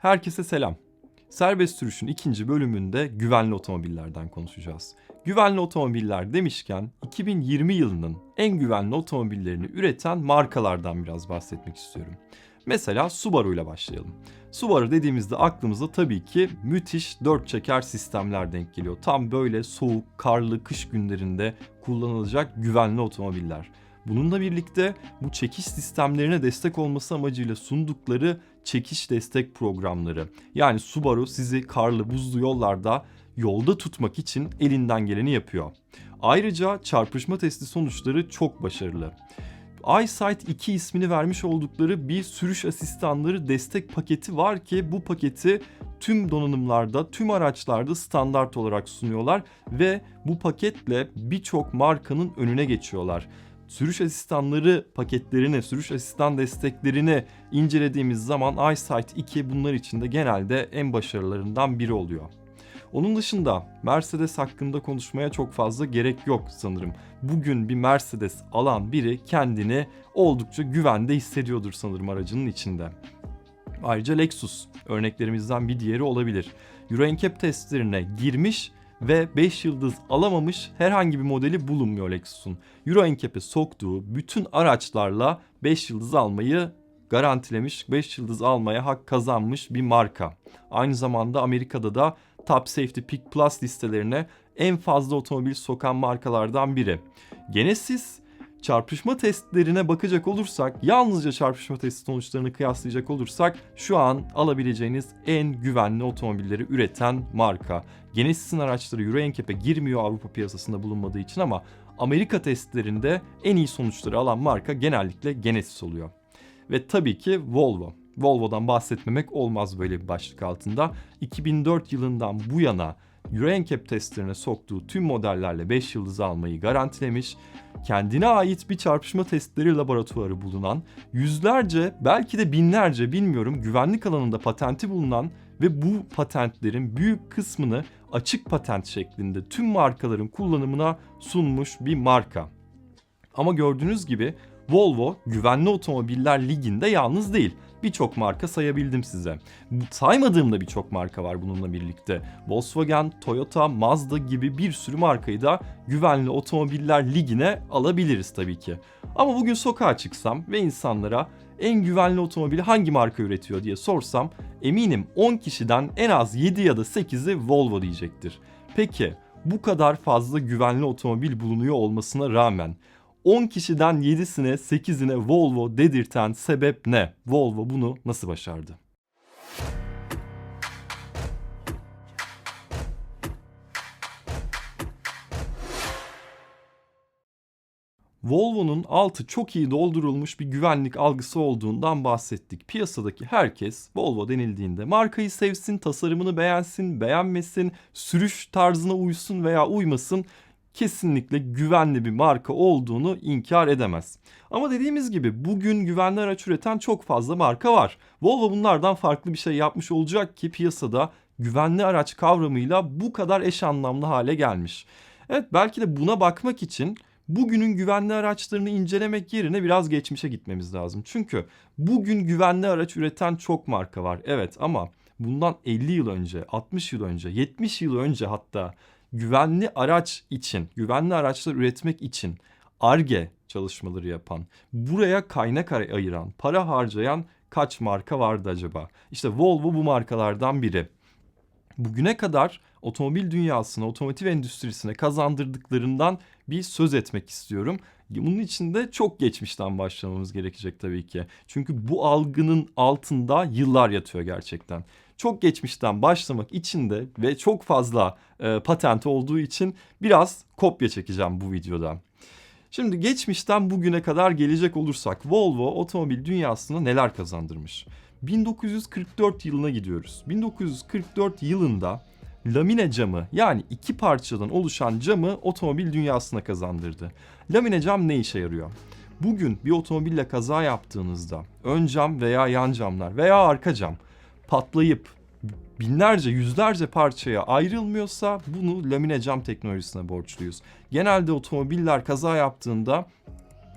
Herkese selam. Serbest sürüşün ikinci bölümünde güvenli otomobillerden konuşacağız. Güvenli otomobiller demişken 2020 yılının en güvenli otomobillerini üreten markalardan biraz bahsetmek istiyorum. Mesela Subaru ile başlayalım. Subaru dediğimizde aklımıza tabii ki müthiş dört çeker sistemler denk geliyor. Tam böyle soğuk, karlı kış günlerinde kullanılacak güvenli otomobiller. Bununla birlikte bu çekiş sistemlerine destek olması amacıyla sundukları çekiş destek programları. Yani Subaru sizi karlı buzlu yollarda yolda tutmak için elinden geleni yapıyor. Ayrıca çarpışma testi sonuçları çok başarılı. iSight 2 ismini vermiş oldukları bir sürüş asistanları destek paketi var ki bu paketi tüm donanımlarda, tüm araçlarda standart olarak sunuyorlar ve bu paketle birçok markanın önüne geçiyorlar sürüş asistanları paketlerini, sürüş asistan desteklerini incelediğimiz zaman iSight 2 bunlar içinde genelde en başarılarından biri oluyor. Onun dışında Mercedes hakkında konuşmaya çok fazla gerek yok sanırım. Bugün bir Mercedes alan biri kendini oldukça güvende hissediyordur sanırım aracının içinde. Ayrıca Lexus örneklerimizden bir diğeri olabilir. Euro NCAP testlerine girmiş ve 5 yıldız alamamış herhangi bir modeli bulunmuyor Lexus'un. Euro NCAP'e soktuğu bütün araçlarla 5 yıldız almayı garantilemiş, 5 yıldız almaya hak kazanmış bir marka. Aynı zamanda Amerika'da da Top Safety Pick Plus listelerine en fazla otomobil sokan markalardan biri. Genesis çarpışma testlerine bakacak olursak, yalnızca çarpışma testi sonuçlarını kıyaslayacak olursak şu an alabileceğiniz en güvenli otomobilleri üreten marka. Genesis'in araçları Euro NCAP'e girmiyor Avrupa piyasasında bulunmadığı için ama Amerika testlerinde en iyi sonuçları alan marka genellikle Genesis oluyor. Ve tabii ki Volvo. Volvo'dan bahsetmemek olmaz böyle bir başlık altında. 2004 yılından bu yana Euro NCAP testlerine soktuğu tüm modellerle 5 yıldız almayı garantilemiş, kendine ait bir çarpışma testleri laboratuvarı bulunan, yüzlerce belki de binlerce bilmiyorum güvenlik alanında patenti bulunan ve bu patentlerin büyük kısmını açık patent şeklinde tüm markaların kullanımına sunmuş bir marka. Ama gördüğünüz gibi Volvo güvenli otomobiller liginde yalnız değil. Birçok marka sayabildim size. Saymadığım da birçok marka var bununla birlikte. Volkswagen, Toyota, Mazda gibi bir sürü markayı da güvenli otomobiller ligine alabiliriz tabii ki. Ama bugün sokağa çıksam ve insanlara en güvenli otomobili hangi marka üretiyor diye sorsam eminim 10 kişiden en az 7 ya da 8'i Volvo diyecektir. Peki bu kadar fazla güvenli otomobil bulunuyor olmasına rağmen 10 kişiden 7'sine 8'ine Volvo dedirten sebep ne? Volvo bunu nasıl başardı? Volvo'nun altı çok iyi doldurulmuş bir güvenlik algısı olduğundan bahsettik. Piyasadaki herkes Volvo denildiğinde markayı sevsin, tasarımını beğensin, beğenmesin, sürüş tarzına uysun veya uymasın kesinlikle güvenli bir marka olduğunu inkar edemez. Ama dediğimiz gibi bugün güvenli araç üreten çok fazla marka var. Volvo bunlardan farklı bir şey yapmış olacak ki piyasada güvenli araç kavramıyla bu kadar eş anlamlı hale gelmiş. Evet belki de buna bakmak için bugünün güvenli araçlarını incelemek yerine biraz geçmişe gitmemiz lazım. Çünkü bugün güvenli araç üreten çok marka var. Evet ama bundan 50 yıl önce, 60 yıl önce, 70 yıl önce hatta güvenli araç için, güvenli araçlar üretmek için ARGE çalışmaları yapan, buraya kaynak ayıran, para harcayan kaç marka vardı acaba? İşte Volvo bu markalardan biri. Bugüne kadar otomobil dünyasına, otomotiv endüstrisine kazandırdıklarından bir söz etmek istiyorum. Bunun için de çok geçmişten başlamamız gerekecek tabii ki. Çünkü bu algının altında yıllar yatıyor gerçekten çok geçmişten başlamak için de ve çok fazla e, patent olduğu için biraz kopya çekeceğim bu videoda. Şimdi geçmişten bugüne kadar gelecek olursak Volvo otomobil dünyasına neler kazandırmış? 1944 yılına gidiyoruz. 1944 yılında lamine camı yani iki parçadan oluşan camı otomobil dünyasına kazandırdı. Lamine cam ne işe yarıyor? Bugün bir otomobille kaza yaptığınızda ön cam veya yan camlar veya arka cam patlayıp binlerce yüzlerce parçaya ayrılmıyorsa bunu lamine cam teknolojisine borçluyuz. Genelde otomobiller kaza yaptığında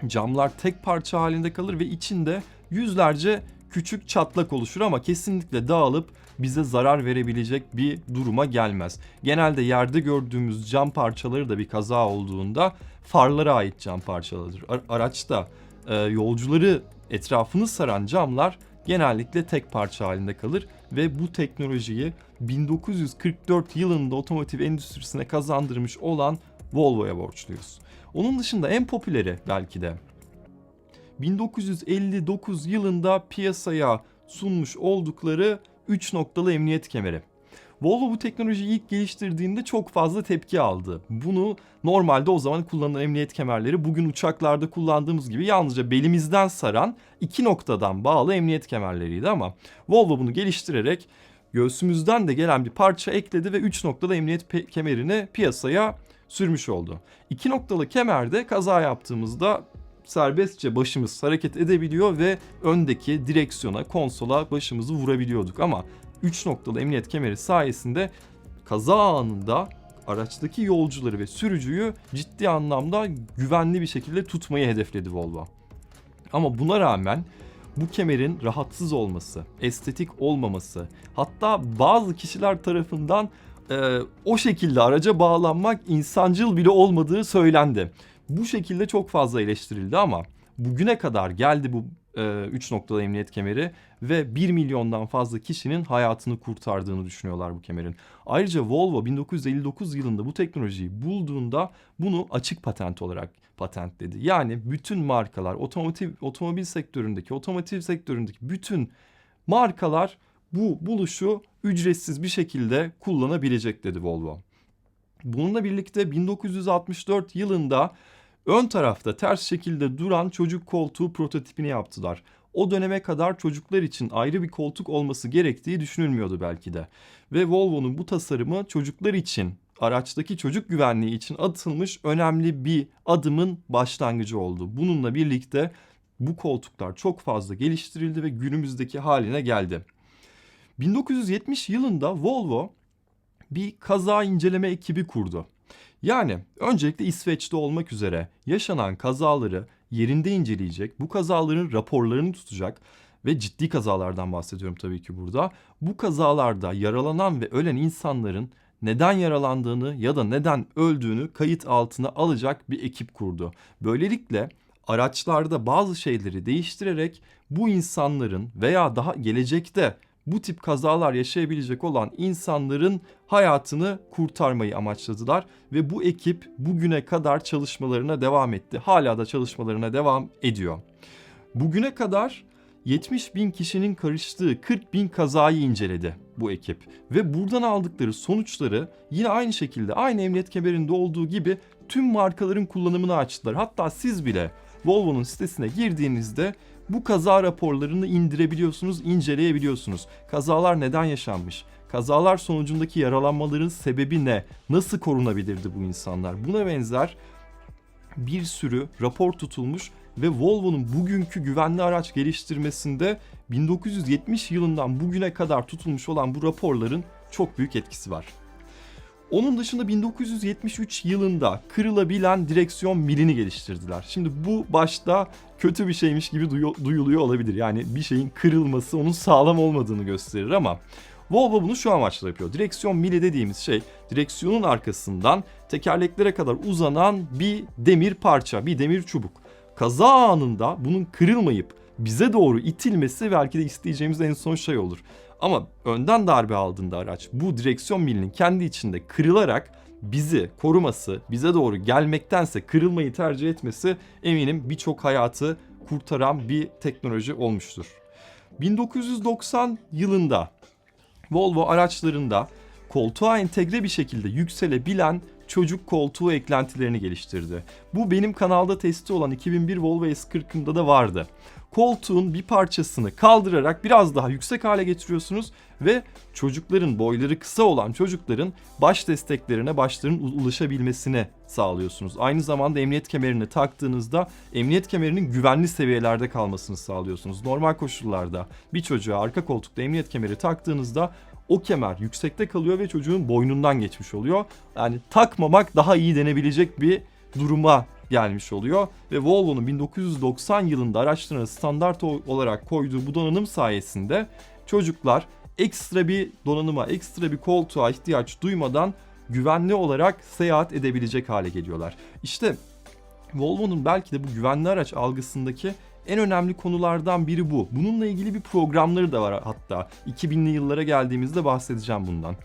camlar tek parça halinde kalır ve içinde yüzlerce küçük çatlak oluşur ama kesinlikle dağılıp bize zarar verebilecek bir duruma gelmez. Genelde yerde gördüğümüz cam parçaları da bir kaza olduğunda farlara ait cam parçalarıdır. Ar- araçta e, yolcuları etrafını saran camlar genellikle tek parça halinde kalır ve bu teknolojiyi 1944 yılında otomotiv endüstrisine kazandırmış olan Volvo'ya borçluyuz. Onun dışında en popüleri belki de 1959 yılında piyasaya sunmuş oldukları 3 noktalı emniyet kemeri. Volvo bu teknolojiyi ilk geliştirdiğinde çok fazla tepki aldı. Bunu normalde o zaman kullanılan emniyet kemerleri bugün uçaklarda kullandığımız gibi yalnızca belimizden saran iki noktadan bağlı emniyet kemerleriydi ama Volvo bunu geliştirerek göğsümüzden de gelen bir parça ekledi ve 3 noktalı emniyet kemerini piyasaya sürmüş oldu. İki noktalı kemerde kaza yaptığımızda serbestçe başımız hareket edebiliyor ve öndeki direksiyona, konsola başımızı vurabiliyorduk ama 3 noktalı emniyet kemeri sayesinde kaza anında araçtaki yolcuları ve sürücüyü ciddi anlamda güvenli bir şekilde tutmayı hedefledi Volvo. Ama buna rağmen bu kemerin rahatsız olması, estetik olmaması, hatta bazı kişiler tarafından e, o şekilde araca bağlanmak insancıl bile olmadığı söylendi. Bu şekilde çok fazla eleştirildi ama bugüne kadar geldi bu 3 noktalı emniyet kemeri ve 1 milyondan fazla kişinin hayatını kurtardığını düşünüyorlar bu kemerin. Ayrıca Volvo 1959 yılında bu teknolojiyi bulduğunda bunu açık patent olarak patentledi. Yani bütün markalar otomotiv otomobil sektöründeki otomotiv sektöründeki bütün markalar bu buluşu ücretsiz bir şekilde kullanabilecek dedi Volvo. Bununla birlikte 1964 yılında ön tarafta ters şekilde duran çocuk koltuğu prototipini yaptılar. O döneme kadar çocuklar için ayrı bir koltuk olması gerektiği düşünülmüyordu belki de. Ve Volvo'nun bu tasarımı çocuklar için araçtaki çocuk güvenliği için atılmış önemli bir adımın başlangıcı oldu. Bununla birlikte bu koltuklar çok fazla geliştirildi ve günümüzdeki haline geldi. 1970 yılında Volvo bir kaza inceleme ekibi kurdu. Yani öncelikle İsveç'te olmak üzere yaşanan kazaları yerinde inceleyecek, bu kazaların raporlarını tutacak ve ciddi kazalardan bahsediyorum tabii ki burada. Bu kazalarda yaralanan ve ölen insanların neden yaralandığını ya da neden öldüğünü kayıt altına alacak bir ekip kurdu. Böylelikle araçlarda bazı şeyleri değiştirerek bu insanların veya daha gelecekte bu tip kazalar yaşayabilecek olan insanların hayatını kurtarmayı amaçladılar ve bu ekip bugüne kadar çalışmalarına devam etti. Hala da çalışmalarına devam ediyor. Bugüne kadar 70 bin kişinin karıştığı 40 bin kazayı inceledi bu ekip. Ve buradan aldıkları sonuçları yine aynı şekilde aynı emniyet kemerinde olduğu gibi tüm markaların kullanımını açtılar. Hatta siz bile Volvo'nun sitesine girdiğinizde bu kaza raporlarını indirebiliyorsunuz, inceleyebiliyorsunuz. Kazalar neden yaşanmış? Kazalar sonucundaki yaralanmaların sebebi ne? Nasıl korunabilirdi bu insanlar? Buna benzer bir sürü rapor tutulmuş ve Volvo'nun bugünkü güvenli araç geliştirmesinde 1970 yılından bugüne kadar tutulmuş olan bu raporların çok büyük etkisi var. Onun dışında 1973 yılında kırılabilen direksiyon milini geliştirdiler. Şimdi bu başta kötü bir şeymiş gibi duyu- duyuluyor olabilir. Yani bir şeyin kırılması onun sağlam olmadığını gösterir ama Volvo bunu şu amaçla yapıyor. Direksiyon mili dediğimiz şey direksiyonun arkasından tekerleklere kadar uzanan bir demir parça, bir demir çubuk. Kaza anında bunun kırılmayıp bize doğru itilmesi belki de isteyeceğimiz en son şey olur. Ama önden darbe aldığında araç bu direksiyon milinin kendi içinde kırılarak bizi koruması, bize doğru gelmektense kırılmayı tercih etmesi eminim birçok hayatı kurtaran bir teknoloji olmuştur. 1990 yılında Volvo araçlarında koltuğa entegre bir şekilde yükselebilen çocuk koltuğu eklentilerini geliştirdi. Bu benim kanalda testi olan 2001 Volvo S40'ımda da vardı. Koltuğun bir parçasını kaldırarak biraz daha yüksek hale getiriyorsunuz ve çocukların boyları kısa olan çocukların baş desteklerine başların ulaşabilmesine sağlıyorsunuz. Aynı zamanda emniyet kemerini taktığınızda emniyet kemerinin güvenli seviyelerde kalmasını sağlıyorsunuz. Normal koşullarda bir çocuğa arka koltukta emniyet kemeri taktığınızda o kemer yüksekte kalıyor ve çocuğun boynundan geçmiş oluyor. Yani takmamak daha iyi denebilecek bir duruma gelmiş oluyor ve Volvo'nun 1990 yılında araçlarına standart olarak koyduğu bu donanım sayesinde çocuklar ekstra bir donanıma, ekstra bir koltuğa ihtiyaç duymadan güvenli olarak seyahat edebilecek hale geliyorlar. İşte Volvo'nun belki de bu güvenli araç algısındaki en önemli konulardan biri bu. Bununla ilgili bir programları da var hatta. 2000'li yıllara geldiğimizde bahsedeceğim bundan.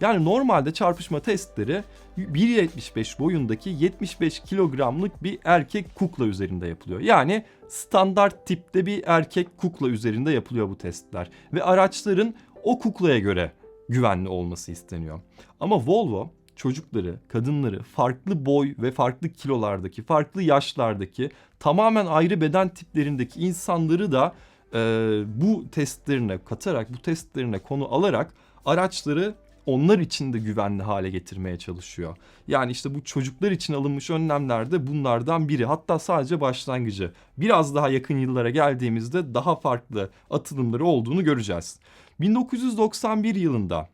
Yani normalde çarpışma testleri 1.75 boyundaki 75 kilogramlık bir erkek kukla üzerinde yapılıyor. Yani standart tipte bir erkek kukla üzerinde yapılıyor bu testler. Ve araçların o kuklaya göre güvenli olması isteniyor. Ama Volvo çocukları, kadınları, farklı boy ve farklı kilolardaki, farklı yaşlardaki, tamamen ayrı beden tiplerindeki insanları da e, bu testlerine katarak, bu testlerine konu alarak araçları onlar için de güvenli hale getirmeye çalışıyor. Yani işte bu çocuklar için alınmış önlemler de bunlardan biri. Hatta sadece başlangıcı. Biraz daha yakın yıllara geldiğimizde daha farklı atılımları olduğunu göreceğiz. 1991 yılında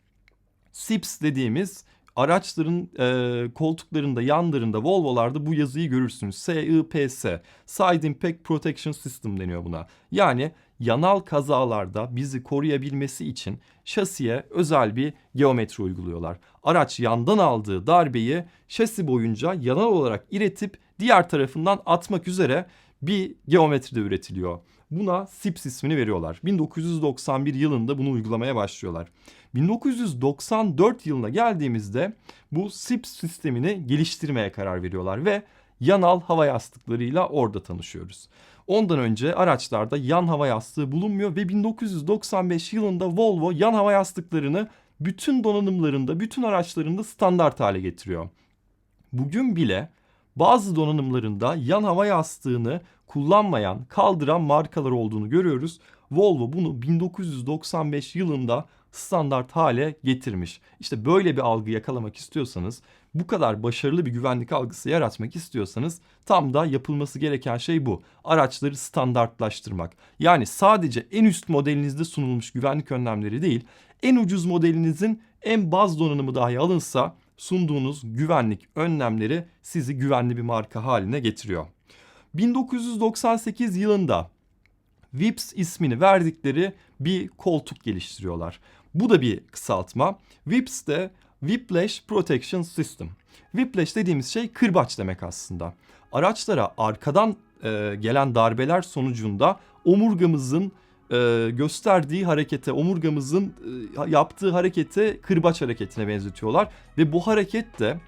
SIPS dediğimiz araçların e, koltuklarında yanlarında Volvo'larda bu yazıyı görürsünüz. SIPS Side Impact Protection System deniyor buna. Yani yanal kazalarda bizi koruyabilmesi için şasiye özel bir geometri uyguluyorlar. Araç yandan aldığı darbeyi şasi boyunca yanal olarak iletip diğer tarafından atmak üzere bir geometride üretiliyor. Buna SIPS ismini veriyorlar. 1991 yılında bunu uygulamaya başlıyorlar. 1994 yılına geldiğimizde bu SIPS sistemini geliştirmeye karar veriyorlar ve yanal hava yastıklarıyla orada tanışıyoruz. Ondan önce araçlarda yan hava yastığı bulunmuyor ve 1995 yılında Volvo yan hava yastıklarını bütün donanımlarında, bütün araçlarında standart hale getiriyor. Bugün bile bazı donanımlarında yan hava yastığını kullanmayan, kaldıran markalar olduğunu görüyoruz. Volvo bunu 1995 yılında standart hale getirmiş. İşte böyle bir algı yakalamak istiyorsanız, bu kadar başarılı bir güvenlik algısı yaratmak istiyorsanız tam da yapılması gereken şey bu. Araçları standartlaştırmak. Yani sadece en üst modelinizde sunulmuş güvenlik önlemleri değil, en ucuz modelinizin en baz donanımı dahi alınsa sunduğunuz güvenlik önlemleri sizi güvenli bir marka haline getiriyor. 1998 yılında Vips ismini verdikleri bir koltuk geliştiriyorlar. Bu da bir kısaltma. Vips de Whiplash Protection System. Whiplash dediğimiz şey kırbaç demek aslında. Araçlara arkadan e, gelen darbeler sonucunda omurgamızın e, gösterdiği harekete, omurgamızın e, yaptığı harekete kırbaç hareketine benzetiyorlar. Ve bu hareket de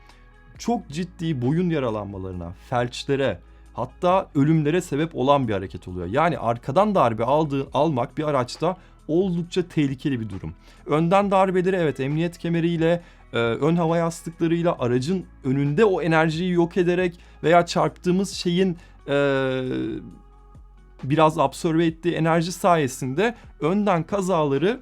çok ciddi boyun yaralanmalarına, felçlere, hatta ölümlere sebep olan bir hareket oluyor. Yani arkadan darbe aldığı almak bir araçta oldukça tehlikeli bir durum. Önden darbeleri evet emniyet kemeriyle, e, ön hava yastıklarıyla aracın önünde o enerjiyi yok ederek veya çarptığımız şeyin e, biraz absorbe ettiği enerji sayesinde önden kazaları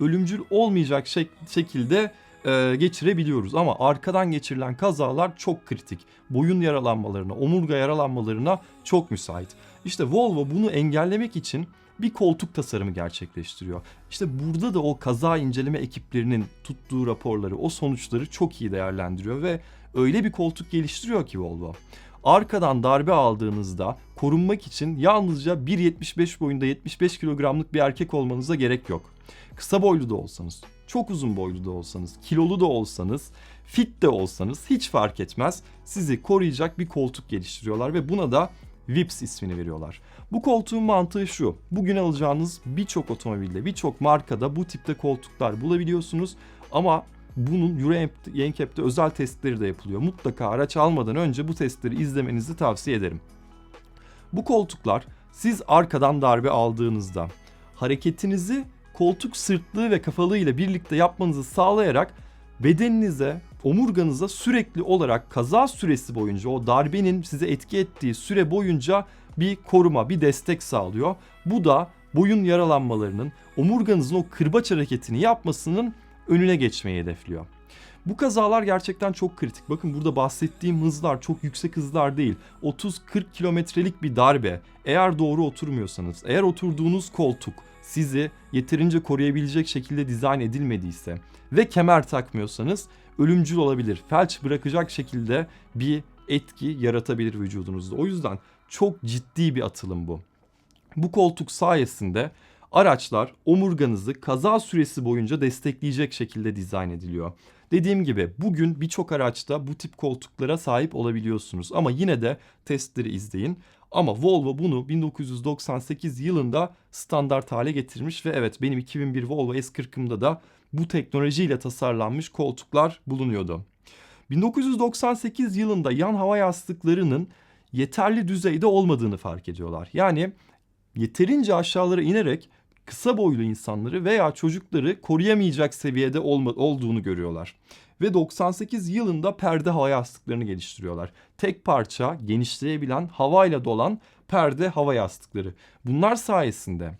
ölümcül olmayacak şek- şekilde e, geçirebiliyoruz. Ama arkadan geçirilen kazalar çok kritik. Boyun yaralanmalarına, omurga yaralanmalarına çok müsait. İşte Volvo bunu engellemek için bir koltuk tasarımı gerçekleştiriyor. İşte burada da o kaza inceleme ekiplerinin tuttuğu raporları, o sonuçları çok iyi değerlendiriyor ve öyle bir koltuk geliştiriyor ki Volvo. Arkadan darbe aldığınızda korunmak için yalnızca 1.75 boyunda 75 kilogramlık bir erkek olmanıza gerek yok. Kısa boylu da olsanız, çok uzun boylu da olsanız, kilolu da olsanız, fit de olsanız hiç fark etmez. Sizi koruyacak bir koltuk geliştiriyorlar ve buna da Vips ismini veriyorlar. Bu koltuğun mantığı şu. Bugün alacağınız birçok otomobilde, birçok markada bu tipte koltuklar bulabiliyorsunuz. Ama bunun Euro NCAP'te özel testleri de yapılıyor. Mutlaka araç almadan önce bu testleri izlemenizi tavsiye ederim. Bu koltuklar siz arkadan darbe aldığınızda hareketinizi koltuk sırtlığı ve kafalığı ile birlikte yapmanızı sağlayarak bedeninize, omurganıza sürekli olarak kaza süresi boyunca o darbenin size etki ettiği süre boyunca bir koruma, bir destek sağlıyor. Bu da boyun yaralanmalarının, omurganızın o kırbaç hareketini yapmasının önüne geçmeyi hedefliyor. Bu kazalar gerçekten çok kritik. Bakın burada bahsettiğim hızlar çok yüksek hızlar değil. 30-40 kilometrelik bir darbe. Eğer doğru oturmuyorsanız, eğer oturduğunuz koltuk sizi yeterince koruyabilecek şekilde dizayn edilmediyse ve kemer takmıyorsanız ölümcül olabilir. Felç bırakacak şekilde bir etki yaratabilir vücudunuzda. O yüzden çok ciddi bir atılım bu. Bu koltuk sayesinde araçlar omurganızı kaza süresi boyunca destekleyecek şekilde dizayn ediliyor. Dediğim gibi bugün birçok araçta bu tip koltuklara sahip olabiliyorsunuz ama yine de testleri izleyin. Ama Volvo bunu 1998 yılında standart hale getirmiş ve evet benim 2001 Volvo S40'ımda da bu teknolojiyle tasarlanmış koltuklar bulunuyordu. 1998 yılında yan hava yastıklarının yeterli düzeyde olmadığını fark ediyorlar. Yani yeterince aşağılara inerek kısa boylu insanları veya çocukları koruyamayacak seviyede olma, olduğunu görüyorlar. Ve 98 yılında perde hava yastıklarını geliştiriyorlar. Tek parça genişleyebilen havayla dolan perde hava yastıkları. Bunlar sayesinde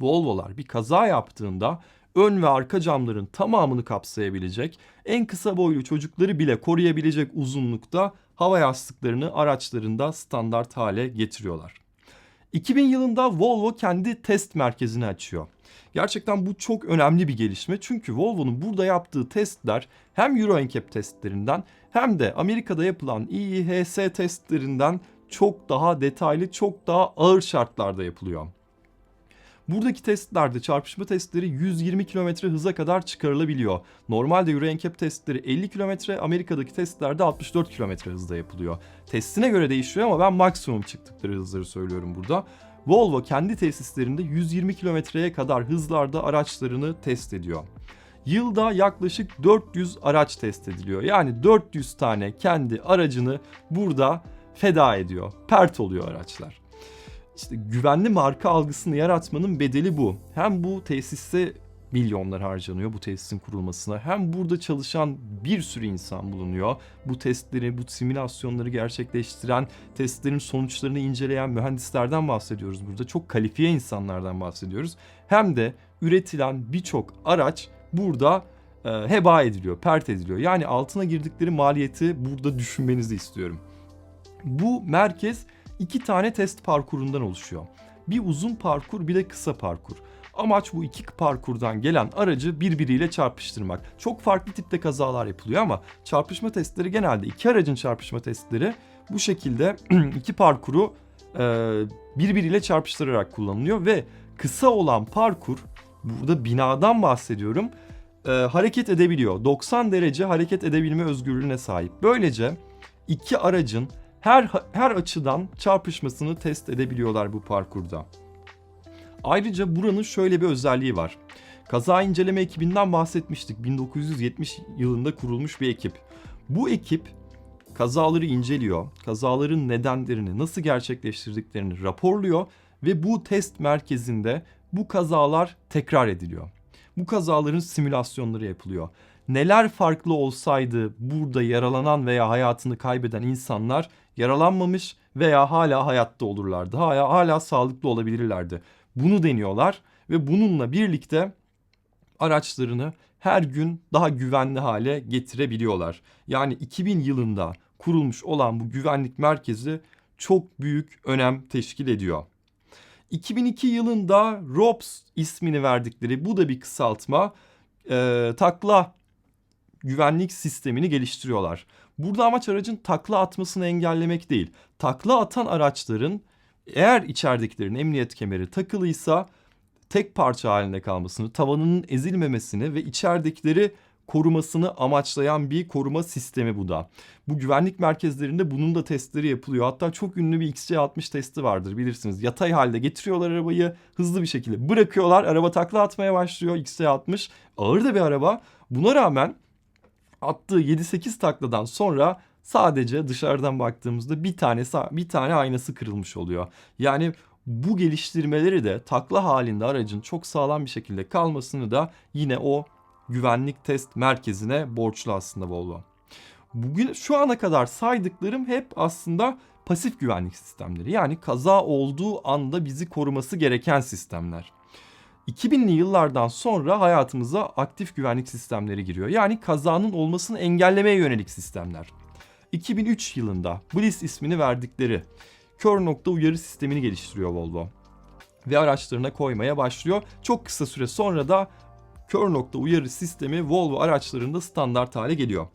Volvo'lar bir kaza yaptığında ön ve arka camların tamamını kapsayabilecek, en kısa boylu çocukları bile koruyabilecek uzunlukta hava yastıklarını araçlarında standart hale getiriyorlar. 2000 yılında Volvo kendi test merkezini açıyor. Gerçekten bu çok önemli bir gelişme çünkü Volvo'nun burada yaptığı testler hem Euro NCAP testlerinden hem de Amerika'da yapılan IIHS testlerinden çok daha detaylı, çok daha ağır şartlarda yapılıyor. Buradaki testlerde çarpışma testleri 120 km hıza kadar çıkarılabiliyor. Normalde Euro NCAP testleri 50 km, Amerika'daki testlerde 64 km hızda yapılıyor. Testine göre değişiyor ama ben maksimum çıktıkları hızları söylüyorum burada. Volvo kendi tesislerinde 120 kilometreye kadar hızlarda araçlarını test ediyor. Yılda yaklaşık 400 araç test ediliyor. Yani 400 tane kendi aracını burada feda ediyor. Pert oluyor araçlar. İşte güvenli marka algısını yaratmanın bedeli bu. Hem bu tesiste milyonlar harcanıyor bu tesisin kurulmasına. Hem burada çalışan bir sürü insan bulunuyor. Bu testleri, bu simülasyonları gerçekleştiren, testlerin sonuçlarını inceleyen mühendislerden bahsediyoruz burada. Çok kalifiye insanlardan bahsediyoruz. Hem de üretilen birçok araç burada e, heba ediliyor, pert ediliyor. Yani altına girdikleri maliyeti burada düşünmenizi istiyorum. Bu merkez iki tane test parkurundan oluşuyor. Bir uzun parkur bir de kısa parkur. Amaç bu iki parkurdan gelen aracı birbiriyle çarpıştırmak. Çok farklı tipte kazalar yapılıyor ama çarpışma testleri genelde iki aracın çarpışma testleri bu şekilde iki parkuru e, birbiriyle çarpıştırarak kullanılıyor ve kısa olan parkur burada binadan bahsediyorum e, hareket edebiliyor. 90 derece hareket edebilme özgürlüğüne sahip. Böylece iki aracın her her açıdan çarpışmasını test edebiliyorlar bu parkurda. Ayrıca buranın şöyle bir özelliği var. Kaza inceleme ekibinden bahsetmiştik. 1970 yılında kurulmuş bir ekip. Bu ekip kazaları inceliyor, kazaların nedenlerini, nasıl gerçekleştirdiklerini raporluyor ve bu test merkezinde bu kazalar tekrar ediliyor. Bu kazaların simülasyonları yapılıyor. Neler farklı olsaydı burada yaralanan veya hayatını kaybeden insanlar yaralanmamış veya hala hayatta olurlardı. Hala, hala sağlıklı olabilirlerdi. Bunu deniyorlar ve bununla birlikte araçlarını her gün daha güvenli hale getirebiliyorlar. Yani 2000 yılında kurulmuş olan bu güvenlik merkezi çok büyük önem teşkil ediyor. 2002 yılında ROPS ismini verdikleri bu da bir kısaltma e, takla güvenlik sistemini geliştiriyorlar. Burada amaç aracın takla atmasını engellemek değil. Takla atan araçların eğer içeridekilerin emniyet kemeri takılıysa tek parça halinde kalmasını, tavanının ezilmemesini ve içeridekileri korumasını amaçlayan bir koruma sistemi bu da. Bu güvenlik merkezlerinde bunun da testleri yapılıyor. Hatta çok ünlü bir XC60 testi vardır bilirsiniz. Yatay halde getiriyorlar arabayı hızlı bir şekilde bırakıyorlar. Araba takla atmaya başlıyor XC60. Ağır da bir araba. Buna rağmen attığı 7-8 takladan sonra sadece dışarıdan baktığımızda bir tane bir tane aynası kırılmış oluyor. Yani bu geliştirmeleri de takla halinde aracın çok sağlam bir şekilde kalmasını da yine o güvenlik test merkezine borçlu aslında Volvo. Bugün şu ana kadar saydıklarım hep aslında pasif güvenlik sistemleri. Yani kaza olduğu anda bizi koruması gereken sistemler. 2000'li yıllardan sonra hayatımıza aktif güvenlik sistemleri giriyor. Yani kazanın olmasını engellemeye yönelik sistemler. 2003 yılında Bliss ismini verdikleri kör nokta uyarı sistemini geliştiriyor Volvo. Ve araçlarına koymaya başlıyor. Çok kısa süre sonra da kör nokta uyarı sistemi Volvo araçlarında standart hale geliyor.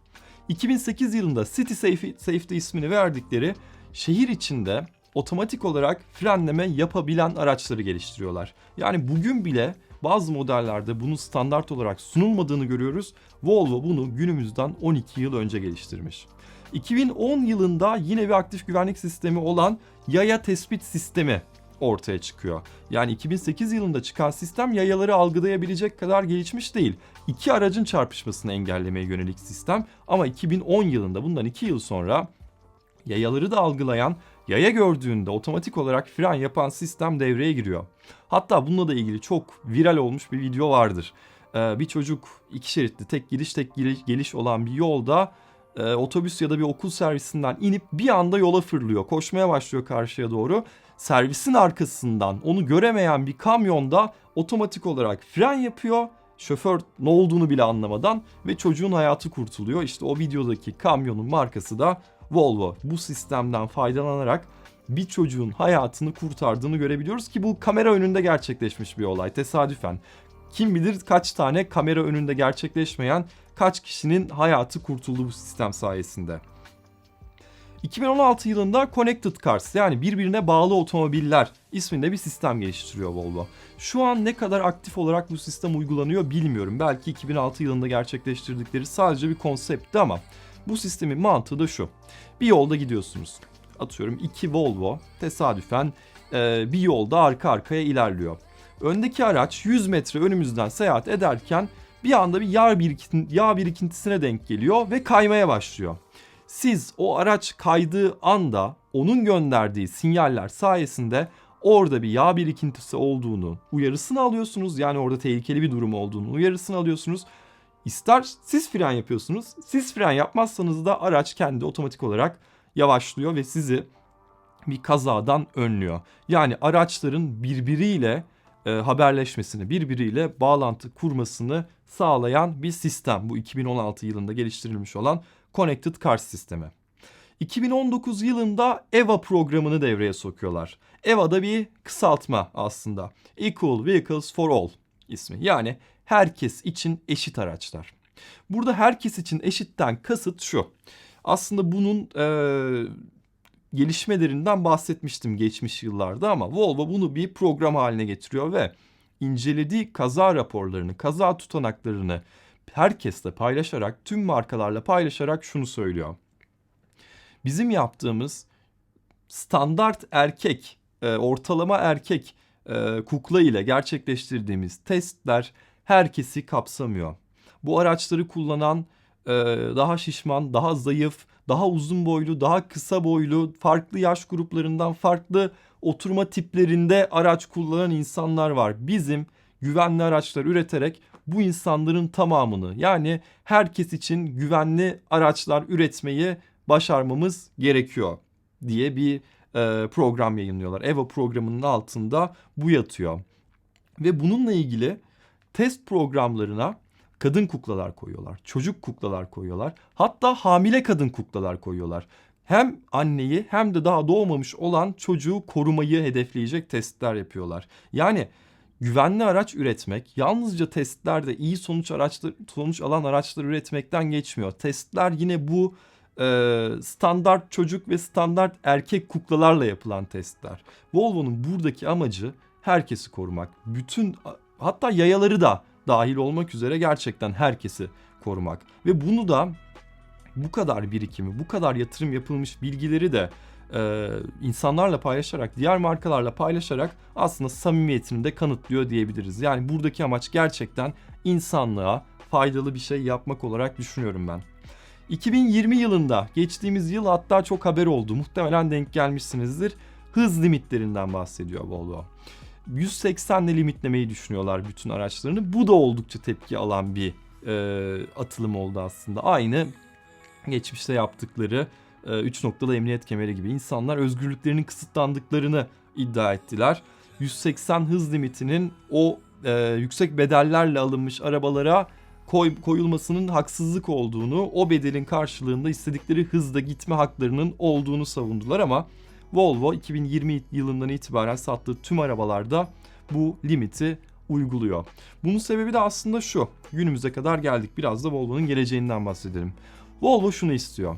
2008 yılında City Safe- Safety ismini verdikleri şehir içinde otomatik olarak frenleme yapabilen araçları geliştiriyorlar. Yani bugün bile bazı modellerde bunun standart olarak sunulmadığını görüyoruz. Volvo bunu günümüzden 12 yıl önce geliştirmiş. 2010 yılında yine bir aktif güvenlik sistemi olan yaya tespit sistemi ortaya çıkıyor. Yani 2008 yılında çıkan sistem yayaları algılayabilecek kadar gelişmiş değil. İki aracın çarpışmasını engellemeye yönelik sistem ama 2010 yılında bundan 2 yıl sonra yayaları da algılayan, yaya gördüğünde otomatik olarak fren yapan sistem devreye giriyor. Hatta bununla da ilgili çok viral olmuş bir video vardır. Ee, bir çocuk iki şeritli tek giriş tek giriş, geliş olan bir yolda e, otobüs ya da bir okul servisinden inip bir anda yola fırlıyor. Koşmaya başlıyor karşıya doğru. Servisin arkasından onu göremeyen bir kamyonda otomatik olarak fren yapıyor. Şoför ne olduğunu bile anlamadan ve çocuğun hayatı kurtuluyor. İşte o videodaki kamyonun markası da Volvo. Bu sistemden faydalanarak bir çocuğun hayatını kurtardığını görebiliyoruz ki bu kamera önünde gerçekleşmiş bir olay tesadüfen. Kim bilir kaç tane kamera önünde gerçekleşmeyen kaç kişinin hayatı kurtuldu bu sistem sayesinde. 2016 yılında Connected Cars yani birbirine bağlı otomobiller isminde bir sistem geliştiriyor Volvo. Şu an ne kadar aktif olarak bu sistem uygulanıyor bilmiyorum. Belki 2006 yılında gerçekleştirdikleri sadece bir konseptti ama bu sistemin mantığı da şu. Bir yolda gidiyorsunuz. Atıyorum iki Volvo tesadüfen e, bir yolda arka arkaya ilerliyor. Öndeki araç 100 metre önümüzden seyahat ederken bir anda bir yağ, birikin, yağ birikintisine denk geliyor ve kaymaya başlıyor. Siz o araç kaydığı anda onun gönderdiği sinyaller sayesinde orada bir yağ birikintisi olduğunu uyarısını alıyorsunuz. Yani orada tehlikeli bir durum olduğunu uyarısını alıyorsunuz. İster siz fren yapıyorsunuz. Siz fren yapmazsanız da araç kendi otomatik olarak yavaşlıyor ve sizi bir kazadan önlüyor. Yani araçların birbiriyle e, haberleşmesini, birbiriyle bağlantı kurmasını sağlayan bir sistem. Bu 2016 yılında geliştirilmiş olan Connected Cars sistemi. 2019 yılında EVA programını devreye sokuyorlar. EVA da bir kısaltma aslında. Equal Vehicles for All ismi. Yani herkes için eşit araçlar. Burada herkes için eşitten kasıt şu. Aslında bunun e, gelişmelerinden bahsetmiştim geçmiş yıllarda ama Volvo bunu bir program haline getiriyor ve incelediği kaza raporlarını, kaza tutanaklarını herkesle paylaşarak, tüm markalarla paylaşarak şunu söylüyor. Bizim yaptığımız standart erkek, e, ortalama erkek e, kukla ile gerçekleştirdiğimiz testler herkesi kapsamıyor. Bu araçları kullanan e, daha şişman, daha zayıf, daha uzun boylu, daha kısa boylu, farklı yaş gruplarından farklı oturma tiplerinde araç kullanan insanlar var. Bizim güvenli araçlar üreterek bu insanların tamamını yani herkes için güvenli araçlar üretmeyi başarmamız gerekiyor diye bir e, program yayınlıyorlar. EVA programının altında bu yatıyor. Ve bununla ilgili test programlarına kadın kuklalar koyuyorlar. Çocuk kuklalar koyuyorlar. Hatta hamile kadın kuklalar koyuyorlar. Hem anneyi hem de daha doğmamış olan çocuğu korumayı hedefleyecek testler yapıyorlar. Yani güvenli araç üretmek yalnızca testlerde iyi sonuç araçlar sonuç alan araçlar üretmekten geçmiyor. Testler yine bu e, standart çocuk ve standart erkek kuklalarla yapılan testler. Volvo'nun buradaki amacı herkesi korumak. Bütün hatta yayaları da dahil olmak üzere gerçekten herkesi korumak. Ve bunu da bu kadar birikimi, bu kadar yatırım yapılmış bilgileri de e, insanlarla paylaşarak, diğer markalarla paylaşarak aslında samimiyetini de kanıtlıyor diyebiliriz. Yani buradaki amaç gerçekten insanlığa faydalı bir şey yapmak olarak düşünüyorum ben. 2020 yılında geçtiğimiz yıl hatta çok haber oldu. Muhtemelen denk gelmişsinizdir. Hız limitlerinden bahsediyor Volvo. 180 ile limitlemeyi düşünüyorlar bütün araçlarını. Bu da oldukça tepki alan bir e, atılım oldu aslında. Aynı geçmişte yaptıkları 3 noktalı emniyet kemeri gibi insanlar özgürlüklerinin kısıtlandıklarını iddia ettiler. 180 hız limitinin o e, yüksek bedellerle alınmış arabalara koy, koyulmasının haksızlık olduğunu, o bedelin karşılığında istedikleri hızda gitme haklarının olduğunu savundular ama Volvo 2020 yılından itibaren sattığı tüm arabalarda bu limiti uyguluyor. Bunun sebebi de aslında şu. Günümüze kadar geldik. Biraz da Volvo'nun geleceğinden bahsedelim. Volvo şunu istiyor.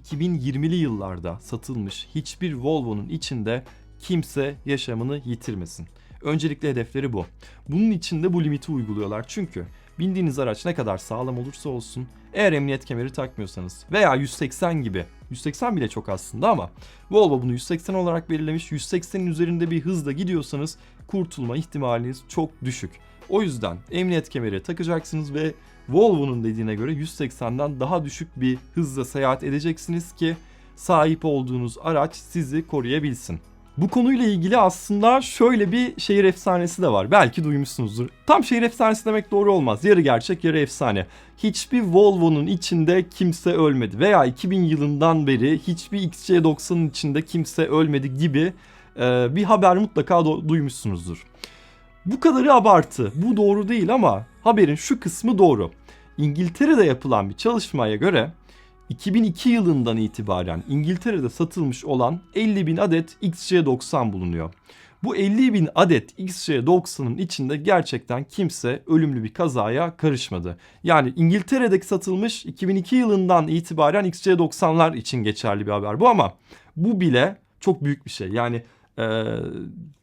2020'li yıllarda satılmış hiçbir Volvo'nun içinde kimse yaşamını yitirmesin. Öncelikle hedefleri bu. Bunun için de bu limiti uyguluyorlar. Çünkü bindiğiniz araç ne kadar sağlam olursa olsun eğer emniyet kemeri takmıyorsanız veya 180 gibi 180 bile çok aslında ama Volvo bunu 180 olarak belirlemiş. 180'in üzerinde bir hızla gidiyorsanız kurtulma ihtimaliniz çok düşük. O yüzden emniyet kemeri takacaksınız ve Volvo'nun dediğine göre 180'den daha düşük bir hızla seyahat edeceksiniz ki sahip olduğunuz araç sizi koruyabilsin. Bu konuyla ilgili aslında şöyle bir şehir efsanesi de var. Belki duymuşsunuzdur. Tam şehir efsanesi demek doğru olmaz. Yarı gerçek, yarı efsane. Hiçbir Volvo'nun içinde kimse ölmedi veya 2000 yılından beri hiçbir XC90'ın içinde kimse ölmedi gibi e, bir haber mutlaka duymuşsunuzdur. Bu kadarı abartı. Bu doğru değil ama haberin şu kısmı doğru. İngiltere'de yapılan bir çalışmaya göre 2002 yılından itibaren İngiltere'de satılmış olan 50 bin adet XC90 bulunuyor. Bu 50 bin adet XC90'ın içinde gerçekten kimse ölümlü bir kazaya karışmadı. Yani İngiltere'deki satılmış 2002 yılından itibaren XC90'lar için geçerli bir haber bu ama bu bile çok büyük bir şey. Yani e,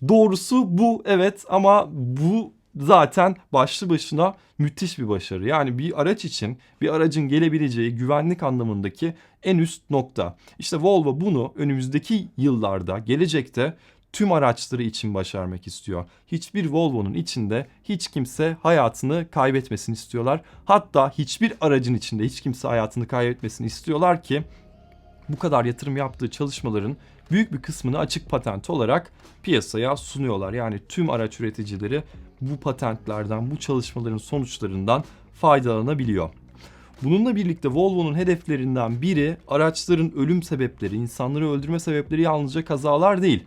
doğrusu bu evet ama bu zaten başlı başına müthiş bir başarı. Yani bir araç için bir aracın gelebileceği güvenlik anlamındaki en üst nokta. İşte Volvo bunu önümüzdeki yıllarda, gelecekte tüm araçları için başarmak istiyor. Hiçbir Volvo'nun içinde hiç kimse hayatını kaybetmesini istiyorlar. Hatta hiçbir aracın içinde hiç kimse hayatını kaybetmesini istiyorlar ki bu kadar yatırım yaptığı çalışmaların büyük bir kısmını açık patent olarak piyasaya sunuyorlar. Yani tüm araç üreticileri bu patentlerden, bu çalışmaların sonuçlarından faydalanabiliyor. Bununla birlikte Volvo'nun hedeflerinden biri araçların ölüm sebepleri, insanları öldürme sebepleri yalnızca kazalar değil.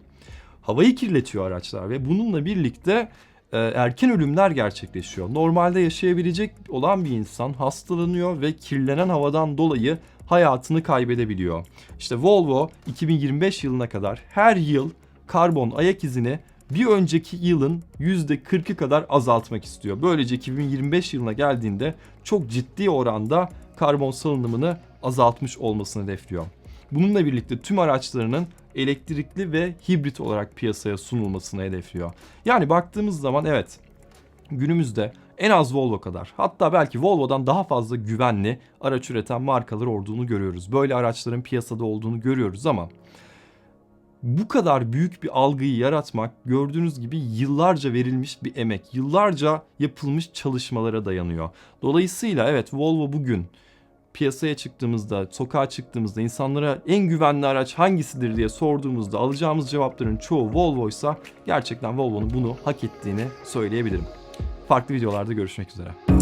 Havayı kirletiyor araçlar ve bununla birlikte e, erken ölümler gerçekleşiyor. Normalde yaşayabilecek olan bir insan hastalanıyor ve kirlenen havadan dolayı hayatını kaybedebiliyor. İşte Volvo 2025 yılına kadar her yıl karbon ayak izini bir önceki yılın %40'ı kadar azaltmak istiyor. Böylece 2025 yılına geldiğinde çok ciddi oranda karbon salınımını azaltmış olmasını hedefliyor. Bununla birlikte tüm araçlarının elektrikli ve hibrit olarak piyasaya sunulmasını hedefliyor. Yani baktığımız zaman evet günümüzde en az Volvo kadar hatta belki Volvo'dan daha fazla güvenli araç üreten markalar olduğunu görüyoruz. Böyle araçların piyasada olduğunu görüyoruz ama bu kadar büyük bir algıyı yaratmak gördüğünüz gibi yıllarca verilmiş bir emek, yıllarca yapılmış çalışmalara dayanıyor. Dolayısıyla evet Volvo bugün piyasaya çıktığımızda, sokağa çıktığımızda insanlara en güvenli araç hangisidir diye sorduğumuzda alacağımız cevapların çoğu Volvo'ysa gerçekten Volvo'nun bunu hak ettiğini söyleyebilirim. Farklı videolarda görüşmek üzere.